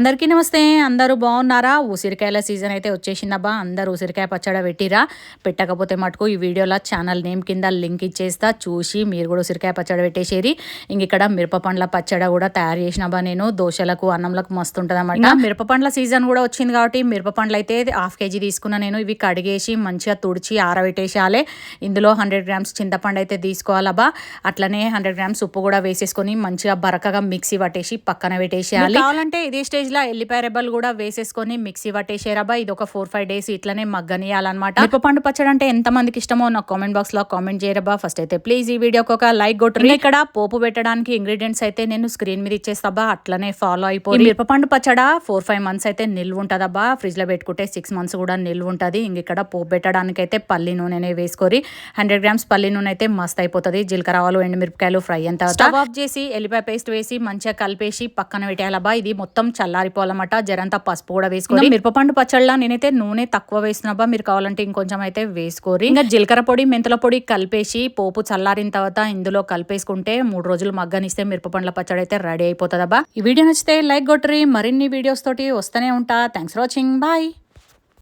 అందరికీ నమస్తే. అందరూ బాగున్నారా? ఉసిరికాయల సీజన్ అయితే వచ్చేసిందబ్బా అందరూ ఉసిరికాయ పచ్చడి పెట్టిరా. పెట్టకపోతే మటుకు ఈ వీడియోలో ఛానల్ నేమ్ కింద లింక్ ఇచ్చేస్తా. చూసి మీరు కూడా ఉసిరికాయ పచ్చడి పెట్టేసేరి. ఇంక ఇక్కడ మిరప పండ్ల పచ్చడి కూడా తయారు చేసినబ్బా నేను. దోశలకు అన్నంలకు మస్తు ఉంటుంది అనమాట మిరప పండ్ల సీజన్ కూడా వచ్చింది కాబట్టి మిరప పండ్లు అయితే హాఫ్ కేజీ తీసుకున్నా నేను. ఇవి కడిగేసి మంచిగా తుడిచి ఆరబెట్టేసేయాలి. ఇందులో హండ్రెడ్ గ్రామ్స్ చింతపండు అయితే తీసుకోవాలబ్బా అట్లనే హండ్రెడ్ గ్రామ్స్ ఉప్పు కూడా వేసేసుకొని మంచిగా బరకగా మిక్సీ పట్టేసి పక్కన పెట్టేసేయాలి. కావాలంటే ఇదే స్టేజ్ లో ఎల్లిపాయ రెబ్బలు కూడా వేసేసుకొని మిక్సీ పట్టేసారబ్బా ఇది ఒక ఫోర్ ఫైవ్ డేస్ ఇట్లనే మగ్గనియాలన్నమాట మిరపపండు పచ్చడి అంటే ఎంత మందికి ఇష్టమో నాకు కామెంట్ బాక్స్లో కామెంట్ చేయరబ్బా ఫస్ట్ అయితే ప్లీజ్ ఈ వీడియోకి ఒక లైక్ కొట్టరు ఇక్కడ పోపు పెట్టడానికి ఇంగ్రీడియంట్స్ అయితే నేను స్క్రీన్ మీద ఇచ్చేస్తాబా అట్లనే ఫాలో అయిపోయి. మిరపపండు పచ్చడ ఫోర్ ఫైవ్ మంత్స్ అయితే నిల్వ ఉంటుందబ్బా ఫ్రిడ్జ్లో పెట్టుకుంటే సిక్స్ మంత్స్ కూడా నిల్వ ఉంటుంది. ఇంక ఇక్కడ పోపు పెట్టడానికి అయితే పల్లి నూనెనే వేసుకొని హండ్రెడ్ గ్రామ్స్ పల్లి నూనె అయితే మస్త్ అయిపోతుంది. జీలకర్ర ఆవాలు ఎండుమిరపకాయలు ఫ్రై అంతా స్టవ్ ఆఫ్ చేసి ఎల్లిపాయ పేస్ట్ వేసి మంచిగా కలిపేసి పక్కన పెట్టేయాలబ్బా ఇది మొత్తం చల్లారిపోవాలన్నమాట. జరంతా పసుపు కూడా వేసుకొని మిరపపండు పచ్చళ్ళ నేనైతే నూనె తక్కువ వేస్తున్నబ్బా. మీరు కావాలంటే ఇంకొంచెం అయితే వేసుకోరి ఇంకా జీలకర్ర పొడి మెంతుల పొడి కలిపేసి పోపు చల్లారిన తర్వాత ఇందులో కలిపేసుకుంటే మూడు రోజులు మగ్గనిస్తే మిరపపండ్ల పచ్చడి అయితే రెడీ అయిపోతుందబ్బా. ఈ వీడియో నచ్చితే లైక్ కొట్టరి మరిన్ని వీడియోస్ తోటి వస్తూనే ఉంటా. Thanks for watching bye